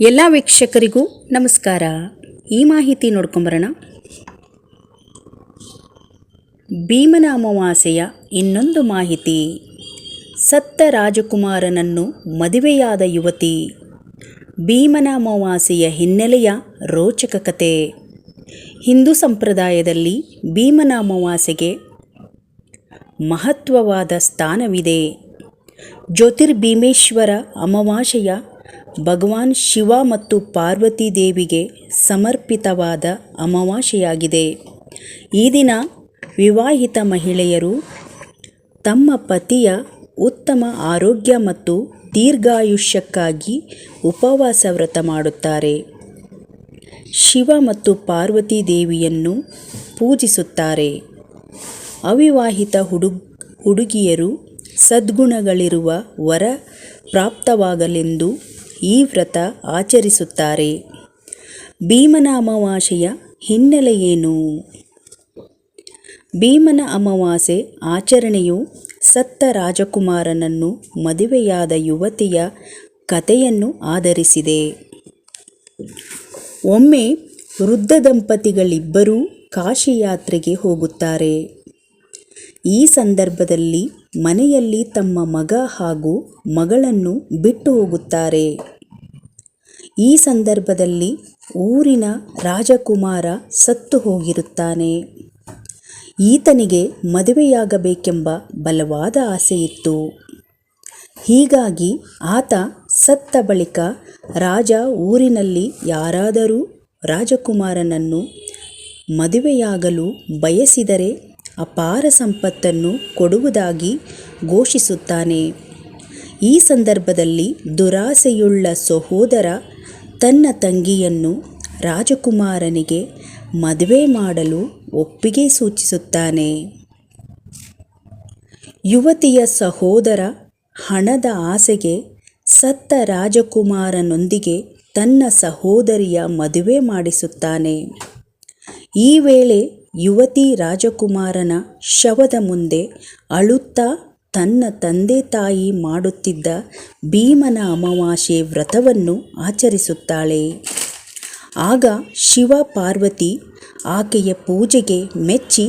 ಎಲ್ಲ ವೀಕ್ಷಕರಿಗೂ ನಮಸ್ಕಾರ. ಈ ಮಾಹಿತಿ ನೋಡ್ಕೊಂಬರೋಣ. ಭೀಮನ ಅಮಾವಾಸ್ಯೆಯ ಇನ್ನೊಂದು ಮಾಹಿತಿ. ಸತ್ತ ರಾಜಕುಮಾರನನ್ನು ಮದುವೆಯಾದ ಯುವತಿ. ಭೀಮನ ಅಮಾವಾಸ್ಯೆಯ ಹಿನ್ನೆಲೆಯ ರೋಚಕ ಕತೆ. ಹಿಂದೂ ಸಂಪ್ರದಾಯದಲ್ಲಿ ಭೀಮನ ಅಮಾವಾಸ್ಯೆಗೆ ಮಹತ್ವವಾದ ಸ್ಥಾನವಿದೆ. ಜ್ಯೋತಿರ್ಭೀಮೇಶ್ವರ ಅಮಾವಾಸ್ಯೆಯ ಭಗವಾನ್ ಶಿವ ಮತ್ತು ಪಾರ್ವತಿ ದೇವಿಗೆ ಸಮರ್ಪಿತವಾದ ಅಮಾವಾಸ್ಯೆಯಾಗಿದೆ. ಈ ದಿನ ವಿವಾಹಿತ ಮಹಿಳೆಯರು ತಮ್ಮ ಪತಿಯ ಉತ್ತಮ ಆರೋಗ್ಯ ಮತ್ತು ದೀರ್ಘಾಯುಷ್ಯಕ್ಕಾಗಿ ಉಪವಾಸ ವ್ರತ ಮಾಡುತ್ತಾರೆ. ಶಿವ ಮತ್ತು ಪಾರ್ವತಿ ದೇವಿಯನ್ನು ಪೂಜಿಸುತ್ತಾರೆ. ಅವಿವಾಹಿತ ಹುಡುಗ, ಹುಡುಗಿಯರು ಸದ್ಗುಣಗಳಿರುವ ವರ ಪ್ರಾಪ್ತವಾಗಲೆಂದು ಈ ವ್ರತ ಆಚರಿಸುತ್ತಾರೆ. ಭೀಮನ ಅಮಾವಾಸೆಯ ಹಿನ್ನೆಲೆಯೇನು? ಭೀಮನ ಅಮಾವಾಸೆ ಆಚರಣೆಯು ಸತ್ತ ರಾಜಕುಮಾರನನ್ನು ಮದುವೆಯಾದ ಯುವತಿಯ ಕಥೆಯನ್ನು ಆಧರಿಸಿದೆ. ಒಮ್ಮೆ ವೃದ್ಧ ದಂಪತಿಗಳಿಬ್ಬರೂ ಕಾಶಿಯಾತ್ರೆಗೆ ಹೋಗುತ್ತಾರೆ. ಈ ಸಂದರ್ಭದಲ್ಲಿ ಮನೆಯಲ್ಲಿ ತಮ್ಮ ಮಗ ಹಾಗೂ ಮಗಳನ್ನು ಬಿಟ್ಟು ಹೋಗುತ್ತಾರೆ. ಈ ಸಂದರ್ಭದಲ್ಲಿ ಊರಿನ ರಾಜಕುಮಾರ ಸತ್ತು ಹೋಗಿರುತ್ತಾನೆ. ಈತನಿಗೆ ಮದುವೆಯಾಗಬೇಕೆಂಬ ಬಲವಾದ ಆಸೆಯಿತ್ತು. ಹೀಗಾಗಿ ಆತ ಸತ್ತ ಬಳಿಕ ರಾಜ ಊರಿನಲ್ಲಿ ಯಾರಾದರೂ ರಾಜಕುಮಾರನನ್ನು ಮದುವೆಯಾಗಲು ಬಯಸಿದರೆ ಅಪಾರ ಸಂಪತ್ತನ್ನು ಕೊಡುವುದಾಗಿ ಘೋಷಿಸುತ್ತಾನೆ. ಈ ಸಂದರ್ಭದಲ್ಲಿ ದುರಾಸೆಯುಳ್ಳ ಸಹೋದರ ತನ್ನ ತಂಗಿಯನ್ನು ರಾಜಕುಮಾರನಿಗೆ ಮದುವೆ ಮಾಡಲು ಒಪ್ಪಿಗೆ ಸೂಚಿಸುತ್ತಾನೆ. ಯುವತಿಯ ಸಹೋದರ ಹಣದ ಆಸೆಗೆ ಸತ್ತ ರಾಜಕುಮಾರನೊಂದಿಗೆ ತನ್ನ ಸಹೋದರಿಯ ಮದುವೆ ಮಾಡಿಸುತ್ತಾನೆ. ಈ ವೇಳೆ ಯುವತಿ ರಾಜಕುಮಾರನ ಶವದ ಮುಂದೆ ಅಳುತ್ತಾ ತನ್ನ ತಂದೆ ತಾಯಿ ಮಾಡುತ್ತಿದ್ದ ಭೀಮನ ಅಮಾವಾಸ್ಯೆ ವ್ರತವನ್ನು ಆಚರಿಸುತ್ತಾಳೆ. ಆಗ ಶಿವ ಪಾರ್ವತಿ ಆಕೆಯ ಪೂಜೆಗೆ ಮೆಚ್ಚಿ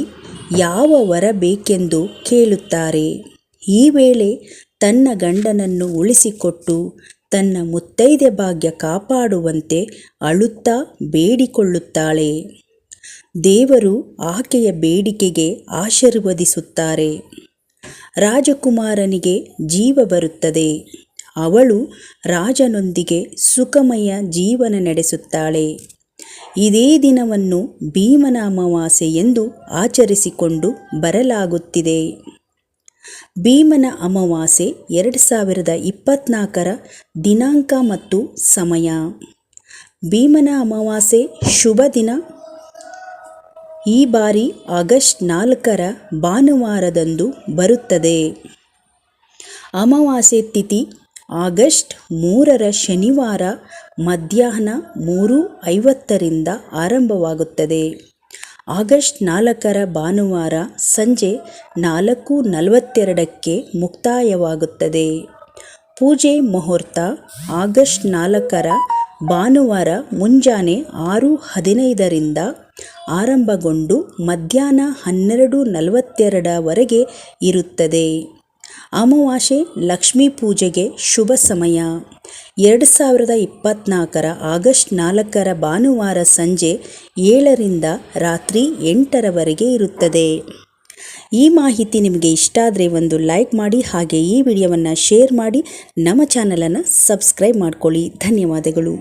ಯಾವ ವರ ಬೇಕೆಂದು ಕೇಳುತ್ತಾರೆ. ಈ ವೇಳೆ ತನ್ನ ಗಂಡನನ್ನು ಉಳಿಸಿಕೊಟ್ಟು ತನ್ನ ಮುತ್ತೈದೆ ಭಾಗ್ಯ ಕಾಪಾಡುವಂತೆ ಅಳುತ್ತಾ ಬೇಡಿಕೊಳ್ಳುತ್ತಾಳೆ. ದೇವರು ಆಕೆಯ ಬೇಡಿಕೆಗೆ ಆಶೀರ್ವದಿಸುತ್ತಾರೆ. ರಾಜಕುಮಾರನಿಗೆ ಜೀವ ಬರುತ್ತದೆ. ಅವಳು ರಾಜನೊಂದಿಗೆ ಸುಖಮಯ ಜೀವನ ನಡೆಸುತ್ತಾಳೆ. ಇದೇ ದಿನವನ್ನು ಭೀಮನ ಅಮಾವಾಸ್ಯೆ ಎಂದು ಆಚರಿಸಿಕೊಂಡು ಬರಲಾಗುತ್ತಿದೆ. ಭೀಮನ ಅಮಾವಾಸ್ಯೆ ಎರಡು ಸಾವಿರದ ಇಪ್ಪತ್ನಾಲ್ಕರ ದಿನಾಂಕ ಮತ್ತು ಸಮಯ. ಭೀಮನ ಅಮಾವಾಸ್ಯೆ ಶುಭ ದಿನ ಈ ಬಾರಿ ಆಗಸ್ಟ್ ನಾಲ್ಕರ ಭಾನುವಾರದಂದು ಬರುತ್ತದೆ. ಅಮಾವಾಸ್ಯೆ ತಿಥಿ, ಆಗಸ್ಟ್ ಮೂರರ ಶನಿವಾರ ಮಧ್ಯಾಹ್ನ ಮೂರು ಐವತ್ತರಿಂದ ಆರಂಭವಾಗುತ್ತದೆ. ಆಗಸ್ಟ್ ನಾಲ್ಕರ ಭಾನುವಾರ ಸಂಜೆ ನಾಲ್ಕು ನಲವತ್ತೆರಡಕ್ಕೆ ಮುಕ್ತಾಯವಾಗುತ್ತದೆ. ಪೂಜೆ ಮುಹೂರ್ತ, ಆಗಸ್ಟ್ ನಾಲ್ಕರ ಭಾನುವಾರ ಮುಂಜಾನೆ ಆರು ಹದಿನೈದರಿಂದ ಆರಂಭಗೊಂಡು ಮಧ್ಯಾಹ್ನ ಹನ್ನೆರಡು ನಲವತ್ತೆರಡರವರೆಗೆ ಇರುತ್ತದೆ. ಅಮಾವಾಸ್ಯೆ ಲಕ್ಷ್ಮೀ ಪೂಜೆಗೆ ಶುಭ ಸಮಯ. ಎರಡು ಸಾವಿರದ ಇಪ್ಪತ್ತ್ನಾಲ್ಕರ ಆಗಸ್ಟ್ ನಾಲ್ಕರ ಭಾನುವಾರ ಸಂಜೆ ಏಳರಿಂದ ರಾತ್ರಿ ಎಂಟರವರೆಗೆ ಇರುತ್ತದೆ. ಈ ಮಾಹಿತಿ ನಿಮಗೆ ಇಷ್ಟ ಆದರೆ ಒಂದು ಲೈಕ್ ಮಾಡಿ ಹಾಗೆ ಈ ವಿಡಿಯೋವನ್ನು ಶೇರ್ ಮಾಡಿ ನಮ್ಮ ಚಾನಲನ್ನು ಸಬ್ಸ್ಕ್ರೈಬ್ ಮಾಡ್ಕೊಳ್ಳಿ. ಧನ್ಯವಾದಗಳು.